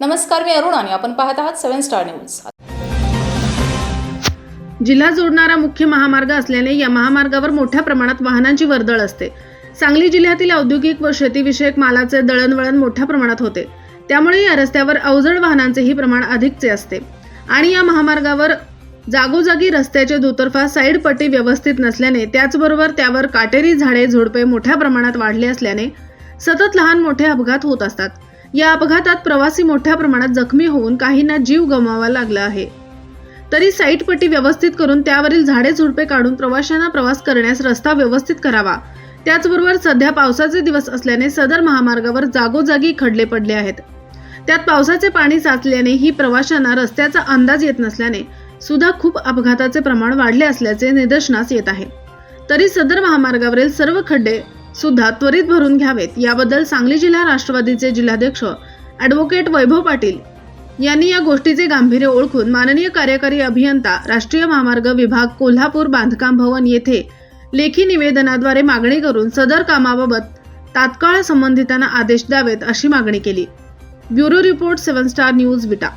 नमस्कार मी अरुण आणि आपण पाहत आहात सेव्हन स्टार न्यूज. जिल्हा जोडणारा मुख्य महामार्ग असल्याने या महामार्गावर मोठ्या प्रमाणात वाहनांची वर्दळ असते. सांगली जिल्ह्यातील औद्योगिक व शेतीविषयक मालाचे दळणवळण मोठ्या प्रमाणात होते. त्यामुळे या रस्त्यावर अवजड वाहनांचेही प्रमाण अधिकचे असते. आणि या महामार्गावर जागोजागी रस्त्याच्या दुतर्फा साईड पट्टी व्यवस्थित नसल्याने त्याचबरोबर त्यावर काटेरी झाडे झुडपे मोठ्या प्रमाणात वाढले असल्याने सतत लहान मोठे अपघात होत असतात. या अपघातात प्रवासी मोठ्या प्रमाणात जखमी होऊन काहींना जीव गमावा लागला आहे. तरी साईटपट्टी व्यवस्थित करून त्यावरील झाडे झुडपे काढून प्रवाशांना प्रवास करण्यास रस्ता व्यवस्थित करावा. त्याचबरोबर सध्या पावसाचे दिवस असल्याने सदर महामार्गावर जागोजागी खडले पडले आहेत. त्यात पावसाचे पाणी साचल्याने ही प्रवाशांना रस्त्याचा अंदाज येत नसल्याने सुद्धा खूप अपघाताचे प्रमाण वाढले असल्याचे निदर्शनास येत आहे. तरी सदर महामार्गावरील सर्व खड्डे सुद्धा त्वरित भरून घ्यावेत. याबद्दल सांगली जिल्हा राष्ट्रवादीचे जिल्हाध्यक्ष ॲडव्होकेट वैभव पाटील यांनी या गोष्टीचे गांभीर्य ओळखून माननीय कार्यकारी अभियंता राष्ट्रीय महामार्ग विभाग कोल्हापूर बांधकाम भवन येथे लेखी निवेदनाद्वारे मागणी करून सदर कामाबाबत तात्काळ संबंधितांना आदेश द्यावेत अशी मागणी केली. Bureau report seven star news Vita